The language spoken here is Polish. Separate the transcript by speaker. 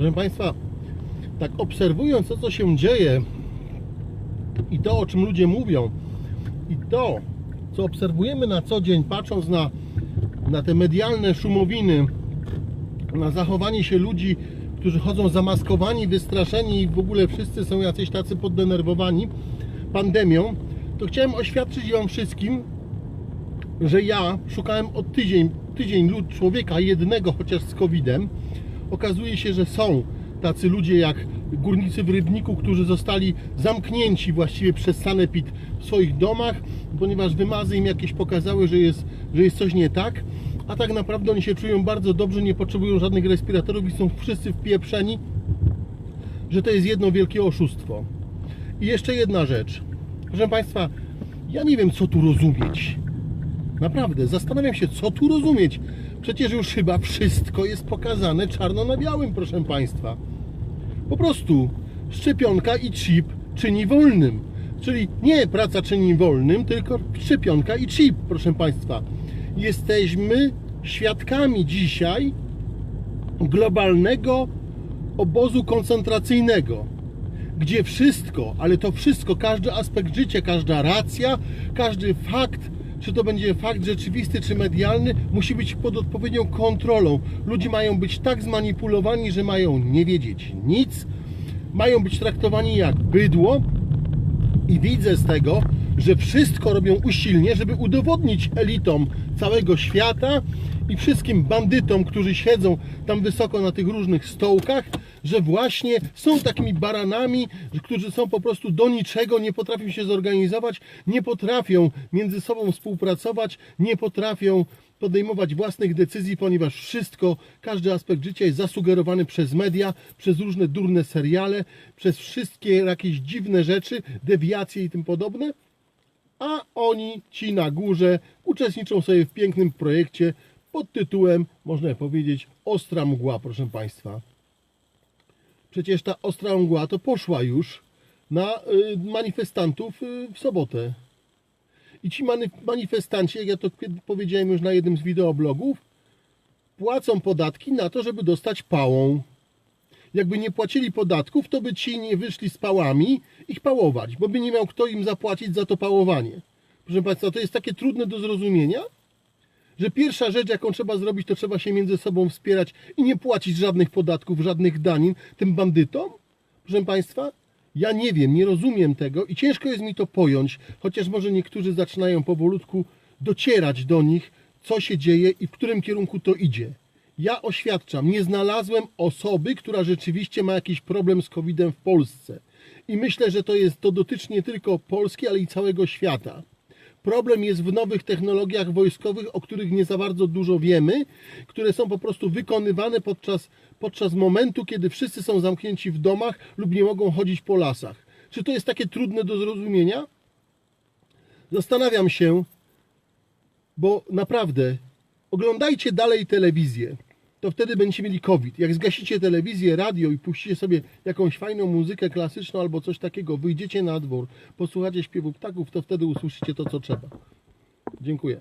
Speaker 1: Proszę Państwa, tak obserwując to, co się dzieje i to, o czym ludzie mówią i to, co obserwujemy na co dzień, patrząc na, na te medialne szumowiny, na zachowanie się ludzi, którzy chodzą zamaskowani, wystraszeni i w ogóle wszyscy są jacyś tacy poddenerwowani pandemią, to chciałem oświadczyć Wam wszystkim, że ja szukałem od tydzień, tydzień lud człowieka jednego chociaż z COVID-em. Okazuje się, że są tacy ludzie jak górnicy w Rybniku, którzy zostali zamknięci właściwie przez sanepid w swoich domach, ponieważ wymazy im jakieś pokazały, że jest, że jest coś nie tak. A tak naprawdę oni się czują bardzo dobrze, nie potrzebują żadnych respiratorów i są wszyscy wpieprzeni, że to jest jedno wielkie oszustwo. I jeszcze jedna rzecz. Proszę Państwa, ja nie wiem, co tu rozumieć. Naprawdę, zastanawiam się, co tu rozumieć. Przecież już chyba wszystko jest pokazane czarno na białym, proszę Państwa. Po prostu szczepionka i chip czyni wolnym. Czyli nie praca czyni wolnym, tylko szczepionka i chip, proszę Państwa. Jesteśmy świadkami dzisiaj globalnego obozu koncentracyjnego, gdzie wszystko, ale to wszystko, każdy aspekt życia, każda racja, każdy fakt, czy to będzie fakt rzeczywisty, czy medialny, musi być pod odpowiednią kontrolą. Ludzie mają być tak zmanipulowani, że mają nie wiedzieć nic, mają być traktowani jak bydło, i widzę z tego, że wszystko robią usilnie, żeby udowodnić elitom całego świata i wszystkim bandytom, którzy siedzą tam wysoko na tych różnych stołkach, że właśnie są takimi baranami, którzy są po prostu do niczego, nie potrafią się zorganizować, nie potrafią między sobą współpracować, nie potrafią podejmować własnych decyzji, ponieważ wszystko, każdy aspekt życia jest zasugerowany przez media, przez różne durne seriale, przez wszystkie jakieś dziwne rzeczy, dewiacje i tym podobne. A oni, ci na górze, uczestniczą sobie w pięknym projekcie pod tytułem, można powiedzieć, Ostra Mgła, proszę Państwa. Przecież ta Ostra Mgła to poszła już na y, manifestantów y, w sobotę. I ci mani- manifestanci, jak ja to powiedziałem już na jednym z wideoblogów, płacą podatki na to, żeby dostać pałą. Jakby nie płacili podatków, to by ci nie wyszli z pałami ich pałować, bo by nie miał kto im zapłacić za to pałowanie. Proszę Państwa, to jest takie trudne do zrozumienia, że pierwsza rzecz, jaką trzeba zrobić, to trzeba się między sobą wspierać i nie płacić żadnych podatków, żadnych danin tym bandytom. Proszę Państwa, ja nie wiem, nie rozumiem tego i ciężko jest mi to pojąć, chociaż może niektórzy zaczynają powolutku docierać do nich, co się dzieje i w którym kierunku to idzie. Ja oświadczam, nie znalazłem osoby, która rzeczywiście ma jakiś problem z COVID-em w Polsce. I myślę, że to jest to dotyczy nie tylko Polski, ale i całego świata. Problem jest w nowych technologiach wojskowych, o których nie za bardzo dużo wiemy, które są po prostu wykonywane podczas, podczas momentu, kiedy wszyscy są zamknięci w domach lub nie mogą chodzić po lasach. Czy to jest takie trudne do zrozumienia? Zastanawiam się, bo naprawdę oglądajcie dalej telewizję. To wtedy będziecie mieli COVID. Jak zgasicie telewizję, radio i puścicie sobie jakąś fajną muzykę klasyczną albo coś takiego, wyjdziecie na dwór, posłuchacie śpiewu ptaków, to wtedy usłyszycie to, co trzeba. Dziękuję.